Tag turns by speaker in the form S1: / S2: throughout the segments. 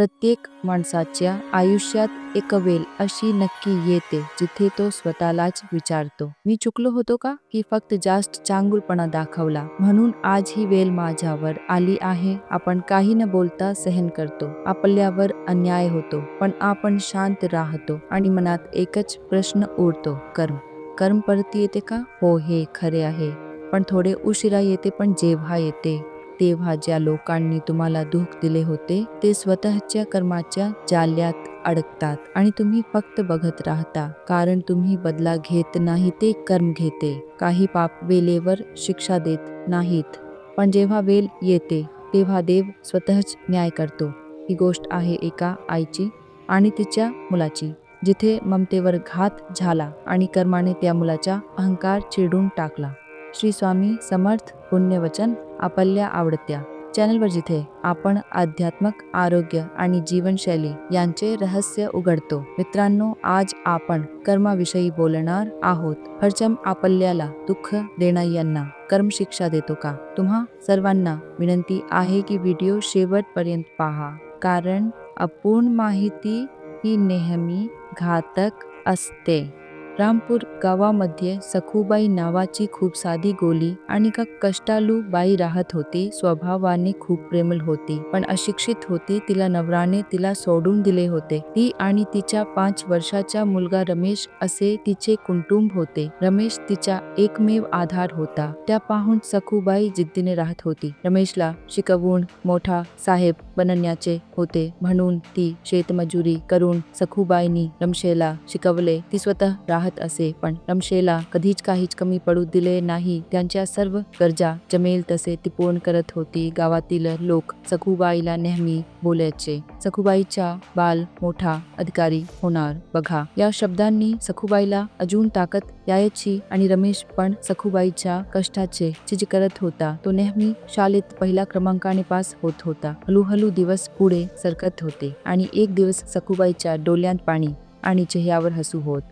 S1: प्रत्येक माणसाच्या आयुष्यात एक वेळ अशी नक्की येते जिथे तो स्वतःलाच विचारतो. मी चुकलो होतो का? की फक्त जास्त चांगुलपणा दाखवला. म्हणून आज ही वेळ माझ्यावर आली आहे. आपण काही न बोलता सहन करतो. आपल्यावर अन्याय होतो. पण आपण शांत राहतो आणि मनात एकच प्रश्न उरतो कर्म. कर्म परत येते का? हो हे खरे आहे. पण थोडे उशिरा येते पण जेव्हा येते. तेव्हा ज्या लोकांनी तुम्हाला दुःख दिले होते ते स्वतःच्या कर्माच्या जाल्यात अडकतात आणि तुम्ही फक्त बघत राहता कारण तुम्ही बदला घेत नाही ते कर्म घेते. काही पाप वेलेवर शिक्षा देत नाहीत पण जेव्हा वेल येते तेव्हा देव स्वतःच न्याय करतो. ही गोष्ट आहे एका आईची आणि तिच्या मुलाची जिथे ममतेवर घात झाला आणि कर्माने त्या मुलाचा अहंकार चिडून टाकला. श्री स्वामी समर्थ पुण्यवचन आपल्या आवडत्या चॅनलवर जिथे आपण आध्यात्मक आरोग्य आणि जीवनशैली यांचे रहस्य उघडतो. मित्रांनो आज आपण कर्माविषयी बोलणार आहोत. हरचम आपल्याला दुःख देणाऱ्यांना कर्म शिक्षा देतो का? तुम्हा सर्वांना विनंती आहे की व्हिडिओ शेवटपर्यंत पहा. कारण अपूर्ण माहिती ही नेहमी घातक असते. रामपूर गावामध्ये सखूबाई नावाची खूप साधी गोली आणि का कष्टालू बाई राहत होती. स्वभावाने खूप प्रेमळ होती पण अशिक्षित होती. तिला नवराने तिला सोडून दिले होते. ती आणि तिच्या पाच वर्षाचा मुलगा रमेश असे तिचे कुटुंब होते. रमेश तिचा एकमेव आधार होता. त्या पाहून सखूबाई जिद्दीने राहत होती. रमेशला शिकवून मोठा साहेब बनण्याचे होते म्हणून ती शेतमजुरी करून सखूबाईंनी रमशेला शिकवले. ती स्वतः राहत असे पण रमशेला कधीच काहीच कमी पडू दिले नाही. त्यांच्या सर्व गरजा जमेल तसे ती पूर्ण करत होती. गावातील लोक सखूबाईला नेहमी बोलायचे. सखुबाईचा बाल मोठा अधिकारी होणार. बघा या शब्दांनी सखूबाईला अजून ताकद यायची आणि रमेश पण सखूबाईच्या कष्टाचे चिज करत होता. तो नेहमी शाळेत पहिल्या क्रमांकाने पास होत होता. हळूहळू दिवस पुढे सरकत होते आणि एक दिवस सखूबाईच्या डोळ्यात पाणी आणि चेहऱ्यावर हसू होत.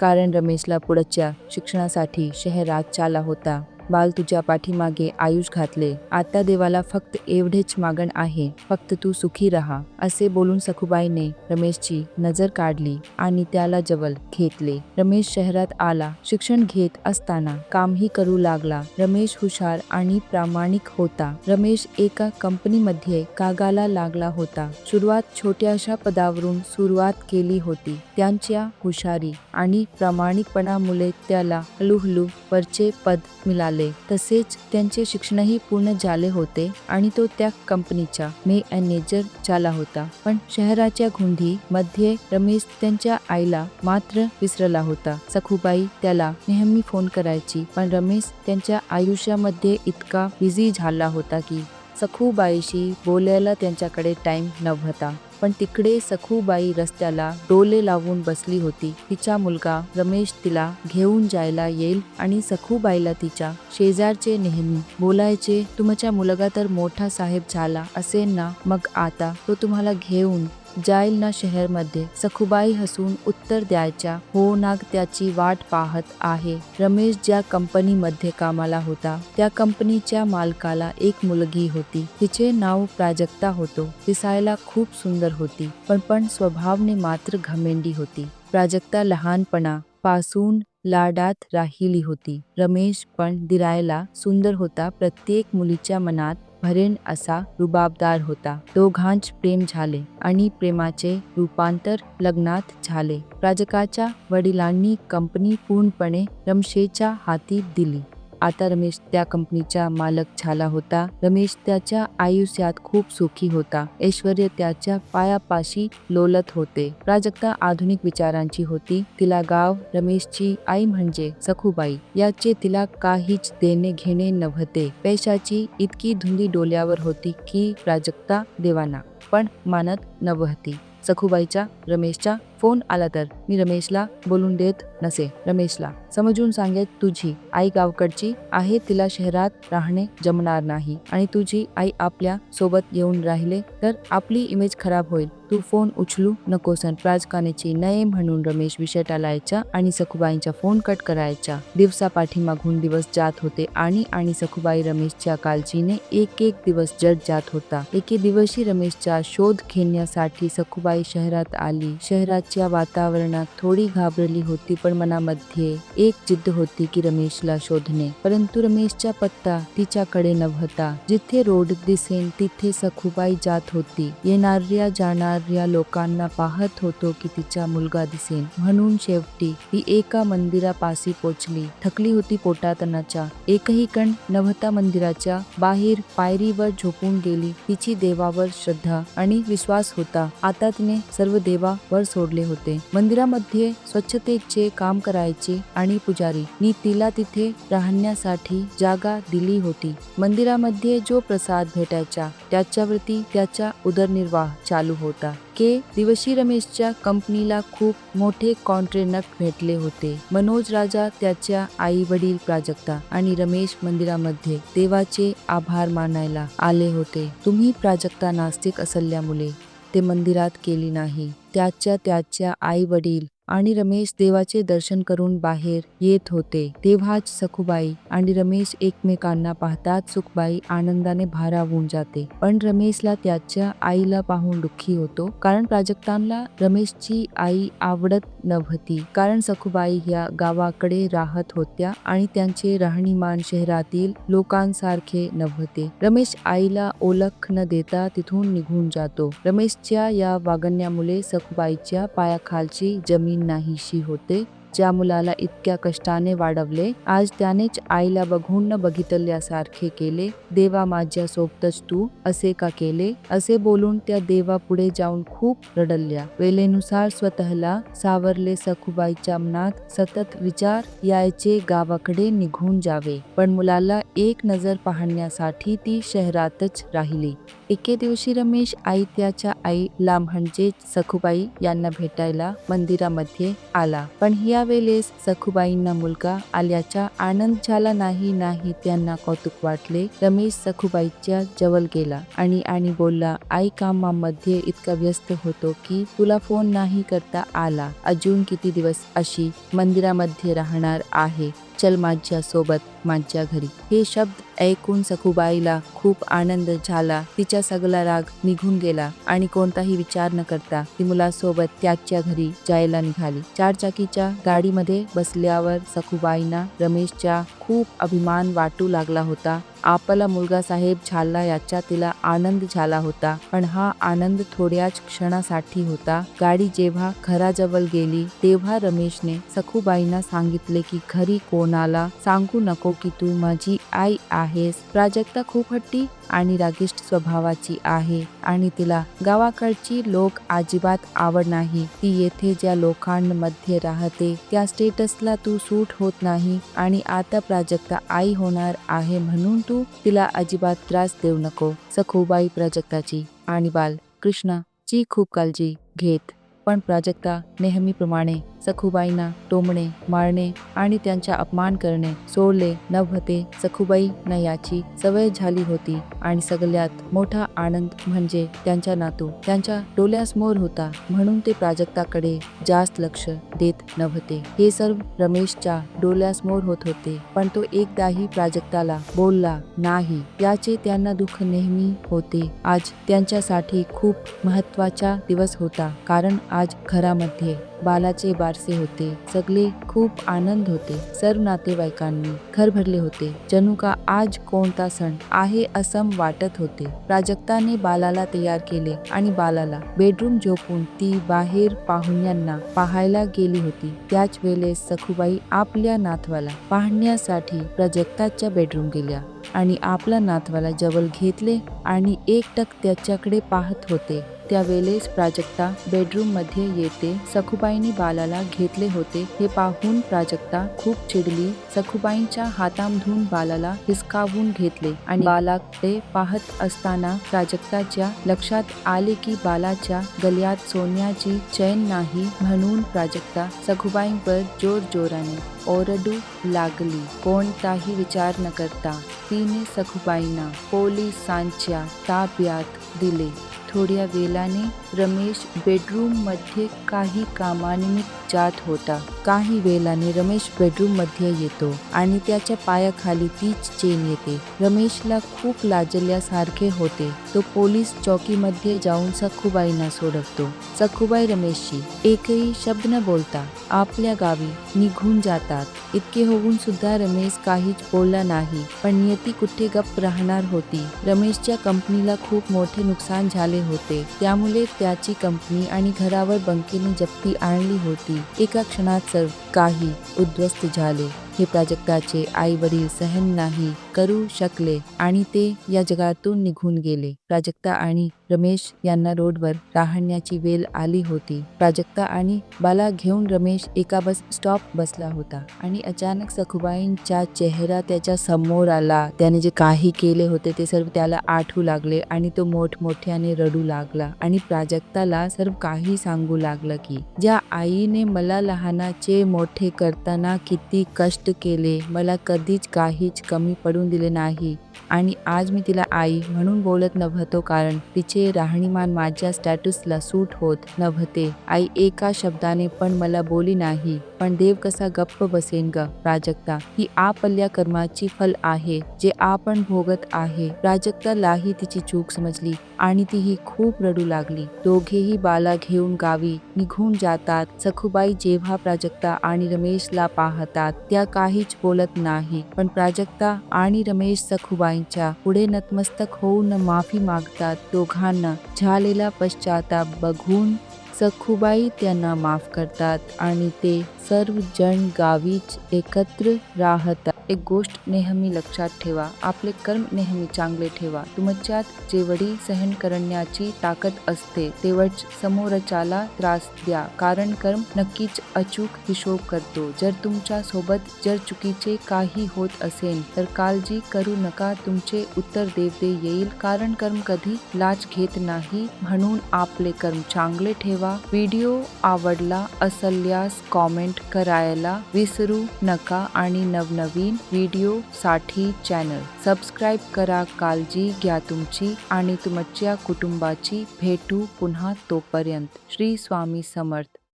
S1: कारण रमेशला पुढच्या शिक्षणासाठी शहरात चाला होता. बाल तुझ्या पाठीमागे आयुष घातले. आता देवाला फक्त एवढेच मागण आहे. फक्त तू सुखी राहा. असे बोलून सखुबाईने रमेशची नजर काढली आणि त्याला जवळ घेतले. रमेश शहरात आला. शिक्षण घेत असताना कामही करू लागला. रमेश हुशार आणि प्रामाणिक होता. रमेश एका कंपनीमध्ये कागाला लागला होता. सुरुवात छोट्याशा पदावरून सुरुवात केली होती. त्यांच्या हुशारी आणि प्रामाणिकपणामुळे त्याला हळूहळू वरचे पद मिळाले. तसेच त्यांचे शिक्षणही पूर्ण झाले होते आणि तो त्या कंपनीचा मॅनेजर झाला होता. पण शहराच्या गुंधी मध्ये रमेश त्यांच्या आईला मात्र विसरला होता. सखूबाई त्याला नेहमी फोन करायची पण रमेश त्यांच्या आयुष्यामध्ये इतका बिझी झाला होता की सखूबाईशी बोलायला त्यांच्याकडे टाइम नव्हता. पण तिकडे सखूबाई रस्त्याला डोले लावून बसली होती. तिचा मुलगा रमेश तिला घेऊन जायला येईल आणि सखूबाईला तिच्या शेजारचे नेहमी बोलायचे तुमच्या मुलगा तर मोठा साहेब झाला असेल ना? मग आता तो तुम्हाला घेऊन जाईल ना शहरमध्ये सखुबाई हसून उत्तर द्यायच्या हो नाग त्याची वाट पाहत आहे. रमेश ज्या कंपनीमध्ये कामाला होता त्या कंपनीच्या मालकाला एक मुलगी होती. तिचे नाव प्राजक्ता होतो. दिसायला खूप सुंदर होती पण पण स्वभावने मात्र घमेंडी होती. प्राजक्ता लहानपणा पासून लाडात राहिली होती. रमेश पण दिरायला सुंदर होता. प्रत्येक मुलीच्या मनात भरेन असा रुबाबदार होता. दोघांच प्रेम झाले आणि प्रेमाचे रूपांतर लग्नात झाले. प्राजकाच्या वडिलांनी कंपनी पूर्णपणे रमशेच्या हाती दिली. आता रमेश त्या कंपनीचा मालक झाला होता. रमेश त्याच्या आयुष्यात खूप सुखी होता. ऐश्वर त्याच्या पायापाशी लोलत होते. प्राजक्ता आधुनिक विचारांची होती. तिला गाव रमेशची आई म्हणजे सखूबाई. याचे तिला काहीच देणे घेणे नव्हते. पैशाची इतकी धुंदी डोल्यावर होती की प्राजक्ता देवाना पण मानत नव्हती. सखूबाईचा रमेशच्या फोन आला तर. मी रमेशला बोलून देत नसे. रमेशला समजून सांगेत तुझी आई गावकडची आहे तिला शहरात राहणे जमणार नाही. आणि तुझी आई आपल्यासोबत येऊन राहिले तर आपली इमेज खराब होईल. तू फोन उचलू नकोसन प्राजकानेची नये म्हणून रमेश विषय टालायचा आणि सखुबाईंचा फोन कट करायचा. दिवसा पाठीमागून दिवस जात होते आणि आणि सखुबाई रमेशच्या काळजीने एक एक दिवस जड जात होता. एके दिवशी रमेशचा शोध घेण्यासाठी सखुबाई शहरात आली. शहरात शहराच्या वातावरणात थोडी घाबरली होती पण मनामध्ये एक जिद्द होती की रमेशला शोधणे. परंतु रमेशचा पत्ता तिच्याकडे नव्हता. जिथे रोड दिसेन तिथे सखुबाई जात होती. येणाऱ्या जाणाऱ्या लोकांना पाहत होतो की तिचा मुलगा दिसेन. म्हणून शेवटी ती एका मंदिरापाशी पोचली. थकली होती पोटातनाच्या एकही कण नव्हता मंदिराच्या बाहेर. पायरीवर झोपून गेली. तिची देवावर श्रद्धा आणि विश्वास होता. आता तिने सर्व देवावर सोडले. होते. मंदिरामध्ये स्वच्छतेचे काम करायचे आणि पुजारी नी तिला तिथे राहण्यासाठी जागा दिली होती. मंदिरामध्ये जो प्रसाद भेटायचा त्याच्यावरती त्याचा उदरनिर्वाह चालू होता. के. दिवशी रमेशच्या कंपनीला खूप मोठे कॉन्ट्रेनक्ट भेटले होते. मनोज राजा त्याच्या आई वडील प्राजक्ता आणि रमेश मंदिरामध्ये देवाचे आभार मानायला आले होते. तुम्ही प्राजक्ता नास्तिक असल्यामुळे ते मंदिरात केली नाही. त्याच्या त्याच्या आई वडील आणि रमेश देवाचे दर्शन करून बाहेर येत होते. तेव्हाच सखुबाई आणि रमेश एकमेकांना पाहतात सुखबाई आनंदाने भारावून जाते. पण रमेशला त्याच्या आईला पाहून दुःखी होतो कारण प्राजक्तांना रमेशची आई आवडत नव्हती. कारण सखुबाई ह्या गावाकडे राहत होत्या आणि त्यांचे राहणीमान शहरातील लोकांसारखे नव्हते. रमेश आईला ओळख न देता तिथून निघून जातो. रमेशच्या या वागण्यामुळे सखुबाईच्या पायाखालची जमीन नाहीशी होते. ज्या मुलाला इतक्या कष्टाने वाढवले आज त्यानेच आईला बघून न बघितल्यासारखे केले देवा माझ्या सोबतच तू असे का केले? असे बोलून त्या देवा पुढे जाऊन खूप रडल्या. वेळेनुसार स्वतःला सावरले सखुबाईच्या मनात सतत विचार यायचे गावाकडे निघून जावे. पण मुलाला एक नजर पाहण्यासाठी ती शहरातच राहिली. एके दिवशी रमेश आई त्याच्या आईला म्हणजे सखुबाई यांना भेटायला मंदिरामध्ये आला. पण या वेळेस सखुबाईंना मुलगा आल्याचा आनंद झाला नाही नाही त्यांना कौतुक वाटले. रमेश सखुबाईच्या जवळ गेला आणि आणि बोलला आई कामामध्ये इतका व्यस्त होतो की तुला फोन नाही करता आला. अजून किती दिवस अशी मंदिरामध्ये राहणार आहे? चल माझ्या सोबत माझ्या घरी. हे शब्द ऐकून सखुबाईला खूप आनंद झाला. तिचा सगळा राग निघून गेला आणि कोणताही विचार न करता ती मुलासोबत त्याच्या घरी जायला निघाली. चारचाकीच्या गाडीमध्ये बसल्यावर सखुबाईंना रमेशच्या खूप अभिमान वाटू लागला होता. आपला मुलगा साहेब झाला याचा तिला आनंद झाला होता. पण हा आनंद थोड्याच क्षणासाठी होता. गाडी जेव्हा घराजवळ गेली तेव्हा रमेशने सखूबाईंना सांगितले की घरी कोणाला सांगू नको की तू माझी आई आहेस. प्राजक्ता खूप हट्टी आणि रागिष्ट स्वभावाची आहे आणि तिला गावाकडची लोक अजिबात आवड नाही. ती येथे ज्या लोकांमध्ये राहते त्या स्टेटसला तू सूट होत नाही आणि आता प्राजक्ता आई होणार आहे म्हणून तू तिला अजिबात त्रास देऊ नको सखूबाई प्राजक्ताची. आणि बाल कृष्णाची खूप काळजी घेत. पण प्राजक्ता नेहमीप्रमाणे सखुबाईंना टोमणे मारणे आणि त्यांचा अपमान करणे सोडले नव्हते सखुबाईंना याची सवय झाली होती आणि सगळ्यात मोठा आनंद म्हणजे त्यांचा नातू. त्यांच्या डोळ्यासमोर होता म्हणून ते प्राजक्ताकडे जास्त लक्ष देत नव्हते हे सर्व रमेशच्या डोळ्यासमोर होत होते पण तो एकदाही प्राजक्ताला बोलला नाही. याचे त्यांना दुःख नेहमी होते. आज त्यांच्यासाठी खूप महत्त्वाचा दिवस होता कारण आज घरामध्ये बालाचे बारसे होते. सगळे खूप आनंद होते. सर्व नातेवाईकांनी घर भरले होते. जणू का आज कोणता सण आहे असं वाटत होते. प्राजक्ताने बालाला तयार केले आणि बालाला बेडरूम झोपून ती बाहेर पाहुण्यांना पाहायला गेली होती. त्याच वेळेस सखुबाई आपल्या नातवाला पाहण्यासाठी प्राजक्ताच्या बेडरूम गेल्या आणि आपल्या नातवाला जवळ घेतले आणि एकटक त्याच्याकडे पाहत होते. त्यावेळेस प्राजक्ता बेडरूममध्ये येते. सखुबाईंनी बालाला घेतले होते. हे पाहून प्राजक्ता खूप चिडली. सखुबाईंच्या हातामधून बालाला हिसकावून घेतले आणि बालाकडे पाहत असताना प्राजक्ताच्या लक्षात आले की बालाच्या गल्यात सोन्याची चैन नाही म्हणून प्राजक्ता सखुबाईंवर जोर जोराने ओरडू लागली. कोणताही विचार न करता तिने सखुबाईंना पोलिसांच्या ताब्यात दिले. थोड्या वेळाने रमेश बेडरूममध्ये काही कामानिमित्त जात होता. काही वेळाने रमेश बेडरूममध्ये येतो आणि त्याच्या पायाखाली तीच चेन येते. रमेशला खूप लाजल्यासारखे होते. तो पोलीस चौकीमध्ये जाऊन सखुबाईंना सोडवतो. सखुबाई रमेशशी एकही शब्द न बोलता आपल्या गावी निघून जातात. इतके होऊन सुद्धा रमेश काहीच बोलला नाही पण नियती कुठे गप्प राहणार होती? रमेशच्या कंपनीला खूप मोठे नुकसान झाले होते. त्यामुळे त्याची कंपनी आणि घरावर बंकेने जप्ती आणली होती. एका क्षणात सर्व काही उद्ध्वस्त झाले. हे प्राजक्ताचे आई वडील सहन नाही. करू शकले आणि ते या जगातून निघून गेले. प्राजक्ता आणि रमेश यांना रोडवर राहण्याची वेळ आली होती. प्राजक्ता आणि बाला घेऊन रमेश एका बस स्टॉप बसला होता आणि अचानक सखुबाईंचा चेहरा त्याच्यासमोर आला. त्याने जे काही केले होते ते सर्व त्याला आठवू लागले आणि तो मोठमोठ्याने रडू लागला आणि प्राजक्ताला सर्व काही सांगू लागलं की ज्या आईने मला लहानाचे मोठे करताना किती कष्ट केले मला कधीच काहीच कमी पडू पडून दिले नाही. आणि आज मी तिला आई म्हणून बोलत नव्हतो कारण तिचे राहणीमान माझ्या स्टॅटसला सूट होत नव्हते आई एका शब्दाने पण मला बोली नाही. पण देव कसा गप्प बसेन ग प्राजक्ता? ही आपल्या कर्माची फल आहे जे आपण भोगत आहे. प्राजक्तालाही तिची चूक समजली आणि तीही खूप रडू लागली. दोघेही बाला घेऊन गावी निघून जातात. सखुबाई जेव्हा प्राजक्ता आणि रमेशला पाहतात त्या काहीच बोलत नाही. पण प्राजक्ता आणि आणि रमेश सखुबाईंच्या पुढे नतमस्तक होऊन माफी मागतात दोघांना. झालेला पश्चाताप बघून सखुबाई त्यांना माफ करतात आणि ते सर्व जण गावीच एकत्र राहतात. एक गोष्ट नेहमी लक्षात ठेवा. आपले कर्म नेहमी चांगले ठेवा. तुमच्यात जेवढी सहन करण्याची ताकद असते तेवढच समोरच्याला त्रास द्या. कारण कर्म नक्कीच अचूक हिशोब करतो. जर तुमच्यासोबत जर चुकीचे काही होत असेल तर काळजी करू नका. तुमचे उत्तर देवते येईल. कारण कर्म कधी लाच घेत नाही. म्हणून आपले कर्म चांगले ठेवा. व्हिडिओ आवडला असल्यास कॉमेंट करायला विसरू नका. आणि नवनवीन व्हिडिओ साठी चॅनल सबस्क्राईब करा काळजी घ्या तुमची आणि तुमच्या कुटुंबाची भेटू पुन्हा तोपर्यंत. श्री स्वामी समर्थ.